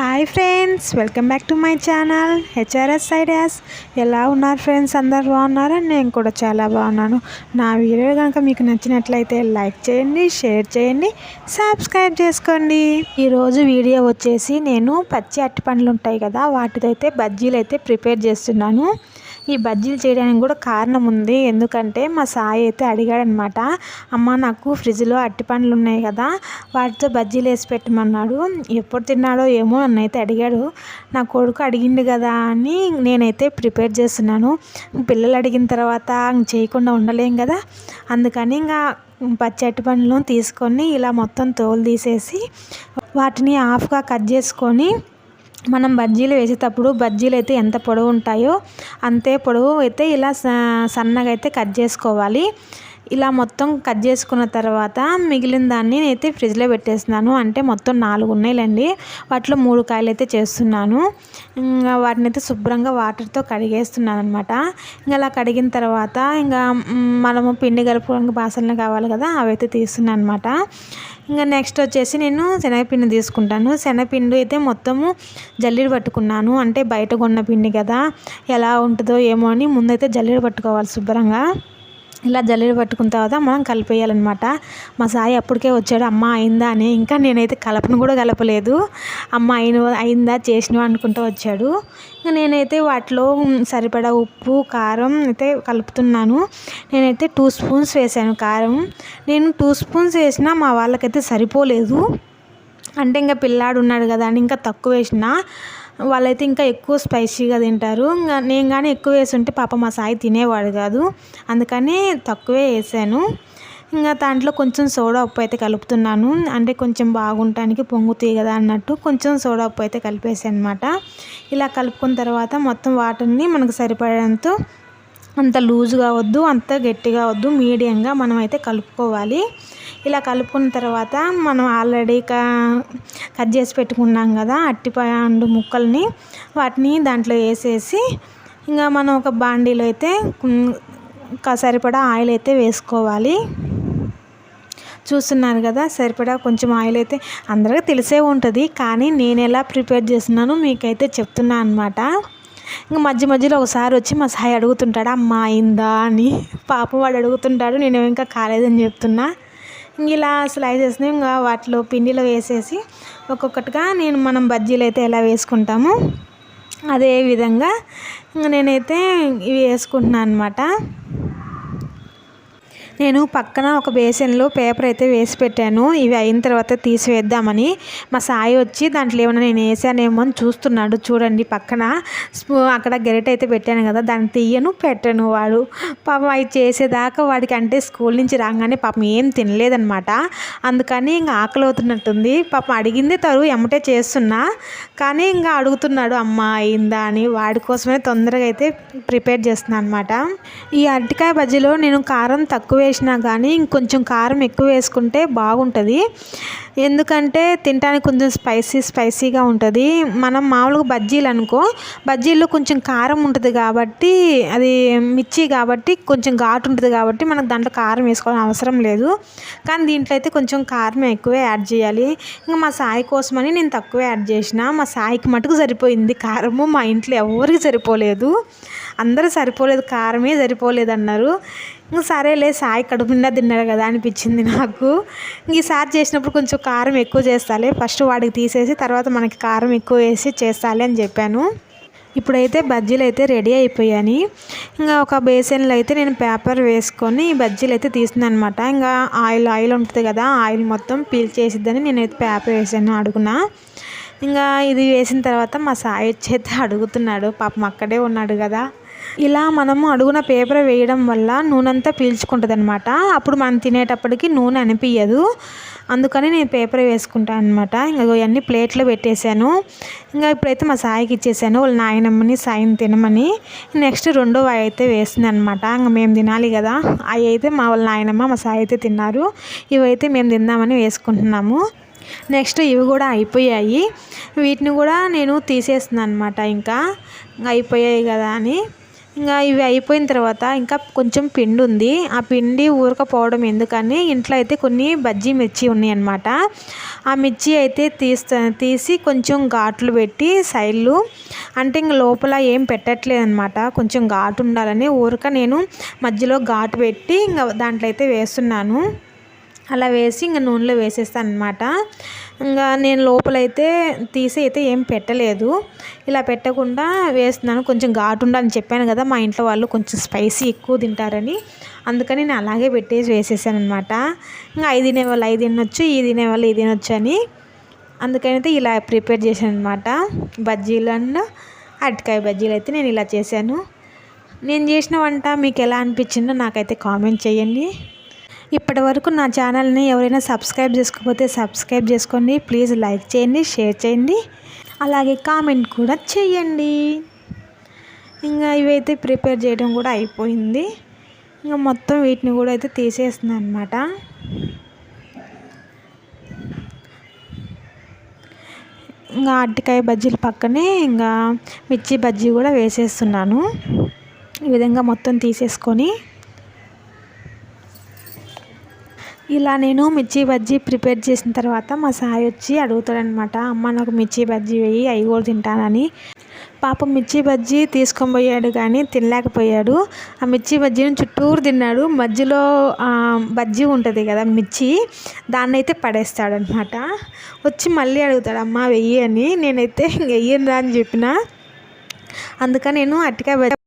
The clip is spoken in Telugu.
Hi friends welcome back to my channel HRS ideas ఎలా ఉన్నారు ఫ్రెండ్స్ అందరు బాగున్నారా? నేను కూడా చాలా బాగున్నాను. నా వీడియో కనుక మీకు నచ్చినట్లయితే లైక్ చేయండి షేర్ చేయండి సబ్స్క్రైబ్ చేసుకోండి. ఈరోజు వీడియో వచ్చేసి నేను పచ్చి అట్టి పండ్లు ఉంటాయి కదా వాటితో అయితే బజ్జీలు అయితే ప్రిపేర్ చేస్తున్నాను. ఈ బజ్జీలు చేయడానికి కూడా కారణం ఉంది. ఎందుకంటే మా సాయి అయితే అడిగాడనమాట అమ్మ నాకు ఫ్రిడ్జ్లో అట్టి పండ్లు ఉన్నాయి కదా వాటితో బజ్జీలు వేసి పెట్టమన్నాడు. ఎప్పుడు తిన్నాడో ఏమో అన్నైతే అడిగాడు. నా కొడుకు అడిగిండు కదా అని నేనైతే ప్రిపేర్ చేస్తున్నాను. పిల్లలు అడిగిన తర్వాత చేయకుండా ఉండలేం కదా అందుకని ఇంకా పచ్చి అట్టి పండ్లను తీసుకొని ఇలా మొత్తం తోలు తీసేసి వాటిని హాఫ్గా కట్ చేసుకొని మనం బజ్జీలు వేసేటప్పుడు బజ్జీలు అయితే ఎంత పొడవు ఉంటాయో అంతే పొడవు అయితే ఇలా సన్నగా అయితే కట్ చేసుకోవాలి. ఇలా మొత్తం కట్ చేసుకున్న తర్వాత మిగిలిన దాన్ని అయితే ఫ్రిడ్జ్లో పెట్టేస్తున్నాను. అంటే మొత్తం నాలుగు ఉన్నాయిలండి. వాటిలో మూడు కాయలు అయితే చేస్తున్నాను. ఇంకా వాటిని అయితే శుభ్రంగా వాటర్తో కడిగేస్తున్నాను అనమాట ఇంకా అలా కడిగిన తర్వాత ఇంకా మనము పిండి కలుపుకోవడానికి బాసనలు కావాలి కదా అవి అయితే తీస్తున్నాను అనమాట ఇంకా నెక్స్ట్ వచ్చేసి నేను శనగపిండి తీసుకుంటాను. శనగపిండి అయితే మొత్తము జల్లీడు పట్టుకున్నాను. అంటే బయట కొన్న పిండి కదా ఎలా ఉంటుందో ఏమో అని ముందైతే జల్లీడు పట్టుకోవాలి శుభ్రంగా. ఇలా జల్లెడ పట్టుకున్న తర్వాత మనం కలిపేయాలన్నమాట. మా సాయి అప్పటికే వచ్చాడు అమ్మ అయిందా? అని. ఇంకా నేనైతే కలపను కూడా కలపలేదు. అమ్మ అయిన అయిందా? చేసినవా? అనుకుంటూ వచ్చాడు. ఇంకా నేనైతే వాటిలో సరిపడా ఉప్పు కారం అయితే కలుపుతున్నాను. నేనైతే టూ స్పూన్స్ వేసాను కారం. నేను టూ స్పూన్స్ వేసినా మా వాళ్ళకైతే సరిపోలేదు. అంటే ఇంకా పిల్లాడు ఉన్నాడు కదా అని ఇంకా తక్కువ వేసిన వాళ్ళైతే ఇంకా ఎక్కువ స్పైసీగా తింటారు. ఇంకా నేను కానీ ఎక్కువ వేసి ఉంటే పాప మా సాయి తినేవాడు కాదు. అందుకని తక్కువే వేసాను. ఇంకా దాంట్లో కొంచెం సోడా ఉప్పు అయితే కలుపుతున్నాను. అంటే కొంచెం బాగుంటానికి పొంగుతాయి కదా అన్నట్టు కొంచెం సోడా ఉప్పు అయితే కలిపేసాను అనమాట ఇలా కలుపుకున్న తర్వాత మొత్తం వాటర్ని మనకు సరిపడేంత అంత లూజుగా వద్దు అంత గట్టిగా వద్దు మీడియంగా మనం అయితే కలుపుకోవాలి. ఇలా కలుపుకున్న తర్వాత మనం ఆల్రెడీ కట్ చేసి పెట్టుకున్నాం కదా అట్టిపండు ముక్కల్ని వాటిని దాంట్లో వేసేసి ఇంకా మనం ఒక బాండీలో అయితే సరిపడా ఆయిల్ అయితే వేసుకోవాలి. చూస్తున్నారు కదా సరిపడా కొంచెం ఆయిల్ అయితే అందరికీ తెలిసే ఉంటుంది కానీ నేను ఎలా ప్రిపేర్ చేస్తున్నానో మీకైతే చెప్తున్నా అనమాట ఇంకా మధ్య మధ్యలో ఒకసారి వచ్చి మా సాయి అడుగుతుంటాడు అమ్మ అయిందా? అని. పాపం వాడు అడుగుతుంటాడు నేను ఇంకా కాలేదని చెప్తున్నా. ఇలా స్లైసెస్ని ఇంకా వాటిలో పిండిలో వేసేసి ఒక్కొక్కటిగా నేను మనం బజ్జీలు అయితే ఎలా వేసుకుంటామో అదే విధంగా నేనైతే ఇవి వేసుకుంటున్నాను అనమాట నేను పక్కన ఒక బేసిన్లో పేపర్ అయితే వేసి పెట్టాను. ఇవి అయిన తర్వాత తీసివేద్దామని. మా సాయి వచ్చి దాంట్లో ఏమైనా నేను వేసానేమో అని చూస్తున్నాడు. చూడండి పక్కన. అక్కడ గెరెట్ అయితే పెట్టాను కదా దాన్ని తీయను పెట్టను వాడు. పాపం అవి చేసేదాకా వాడికి అంటే స్కూల్ నుంచి రాగానే పాపం ఏం తినలేదనమాట అందుకని ఇంకా ఆకలి అవుతున్నట్టుంది. పాపం అడిగింది తరు ఎమ్మటే చేస్తున్నా. కానీ ఇంకా అడుగుతున్నాడు అమ్మ అయిందా? అని. వాడి కోసమే తొందరగా అయితే ప్రిపేర్ చేస్తున్నాను అనమాట ఈ అరటికాయ బజ్జీలో నేను కారం తక్కువ వేసినా కానీ ఇంకొంచెం కారం ఎక్కువ వేసుకుంటే బాగుంటుంది. ఎందుకంటే తినడానికి కొంచెం స్పైసీ స్పైసీగా ఉంటుంది. మనం మామూలుగా బజ్జీలు అనుకో బజ్జీల్లో కొంచెం కారం ఉంటుంది కాబట్టి అది మిర్చి కాబట్టి కొంచెం ఘాటు ఉంటుంది కాబట్టి మనకు దాంట్లో కారం వేసుకోవాలని అవసరం లేదు. కానీ దీంట్లో అయితే కొంచెం కారం ఎక్కువే యాడ్ చేయాలి. ఇంకా మా సాయి కోసమని నేను తక్కువే యాడ్ చేసిన మా సాయికి మటుకు సరిపోయింది కారము. మా ఇంట్లో ఎవరికి సరిపోలేదు. అందరూ సరిపోలేదు కారమే సరిపోలేదు అన్నారు సరేలే సాయి కడుపు నిండా తిన్నారు కదా అనిపించింది నాకు. ఈసారి చేసినప్పుడు కొంచెం కారం ఎక్కువ చేస్తాలే. ఫస్ట్ వాడికి తీసేసి తర్వాత మనకి కారం ఎక్కువ వేసి చేస్తాలే అని చెప్పాను. ఇప్పుడైతే బజ్జీలు అయితే రెడీ అయిపోయాయి. ఇంకా ఒక బేసన్లో అయితే నేను పేపర్ వేసుకొని బజ్జీలు అయితే తీస్తున్నాను అనమాట ఇంకా ఆయిల్ ఆయిల్ ఉంటుంది కదా ఆయిల్ మొత్తం పీల్ చేసిద్దని నేనైతే పేపర్ వేసాను అడుగున. ఇంకా ఇది వేసిన తర్వాత మా సాయి వచ్చి అయితే అడుగుతున్నాడు. పాపం అక్కడే ఉన్నాడు కదా. ఇలా మనము అడుగున పేపర్ వేయడం వల్ల నూనె అంతా పీల్చుకుంటుంది అనమాట అప్పుడు మనం తినేటప్పటికి నూనె అనిపించదు అందుకని నేను పేపర్ వేసుకుంటాను అనమాట ఇంకా ఇవన్నీ ప్లేట్లో పెట్టేశాను. ఇంకా ఇప్పుడైతే మా సాయికి ఇచ్చేసాను వాళ్ళ నాయనమ్మని సాయిని తినమని. నెక్స్ట్ రెండో అవి అయితే వేసింది అనమాట ఇంకా మేము తినాలి కదా. అవి అయితే మా వాళ్ళ నాయనమ్మ మా సాయి అయితే తిన్నారు. ఇవైతే మేము తిందామని వేసుకుంటున్నాము. నెక్స్ట్ ఇవి కూడా అయిపోయాయి. వీటిని కూడా నేను తీసేస్తున్నాను అనమాట ఇంకా అయిపోయాయి కదా అని. ఇంకా ఇవి అయిపోయిన తర్వాత ఇంకా కొంచెం పిండి ఉంది. ఆ పిండి ఊరకపోవడం ఎందుకని ఇంట్లో అయితే కొన్ని బజ్జీ మిర్చి ఉన్నాయి అన్నమాట ఆ మిర్చి అయితే తీస్తా తీసి కొంచెం ఘాట్లు పెట్టి సైడ్లు అంటే ఇంక లోపల ఏం పెట్టట్లేదు అనమాట కొంచెం ఘాటు ఉండాలని ఊరక నేను మధ్యలో ఘాటు పెట్టి ఇంకా దాంట్లో అయితే వేస్తున్నాను. అలా వేసి ఇంకా నూనెలో వేసేస్తాను అనమాట ఇంకా నేను లోపలైతే తీసి అయితే ఏం పెట్టలేదు. ఇలా పెట్టకుండా వేస్తున్నాను. కొంచెం ఘాటు ఉండాలని చెప్పాను కదా మా ఇంట్లో వాళ్ళు కొంచెం స్పైసీ ఎక్కువ తింటారని. అందుకని నేను అలాగే పెట్టేసి వేసేసాను అనమాట ఇంకా ఐదు తినేవాళ్ళు ఐదు తినొచ్చు ఈ తినేవాళ్ళు ఇది తినొచ్చు అని. అందుకని అయితే ఇలా ప్రిపేర్ చేశాను అనమాట బజ్జీలు అండ్ అరటికాయ బజ్జీలు అయితే నేను ఇలా చేశాను. నేను చేసిన వంట మీకు ఎలా అనిపించిందో నాకైతే కామెంట్ చేయండి. ఇప్పటి వరకు నా ఛానల్ని ఎవరైనా సబ్స్క్రైబ్ చేసుకోకపోతే సబ్స్క్రైబ్ చేసుకోండి. ప్లీజ్ లైక్ చేయండి షేర్ చేయండి. అలాగే కామెంట్ కూడా చేయండి. ఇంకా ఇవైతే ప్రిపేర్ చేయడం కూడా అయిపోయింది. ఇంకా మొత్తం వీటిని కూడా అయితే తీసేస్తున్నాను అనమాట ఇంకా అరటికాయ బజ్జీల పక్కనే ఇంకా మిర్చి బజ్జీ కూడా వేసేస్తున్నాను. ఈ విధంగా మొత్తం తీసేసుకొని ఇలా నేను మిర్చి బజ్జీ ప్రిపేర్ చేసిన తర్వాత మా సాయి వచ్చి అడుగుతాడనమాట అమ్మ నాకు మిర్చి బజ్జీ వేయి అవి కూడా తింటానని. పాపం మిర్చి బజ్జీ తీసుకొని పోయాడు కానీ తినలేకపోయాడు. ఆ మిర్చి బజ్జీని చుట్టూరు తిన్నాడు. మధ్యలో బజ్జీ ఉంటుంది కదా మిర్చి దాన్ని అయితే పడేస్తాడనమాట వచ్చి మళ్ళీ అడుగుతాడు అమ్మ వెయ్యి అని. నేనైతే వెయ్యను రా అని చెప్పిన. అందుకని నేను అట్టికాయ బజ్జీ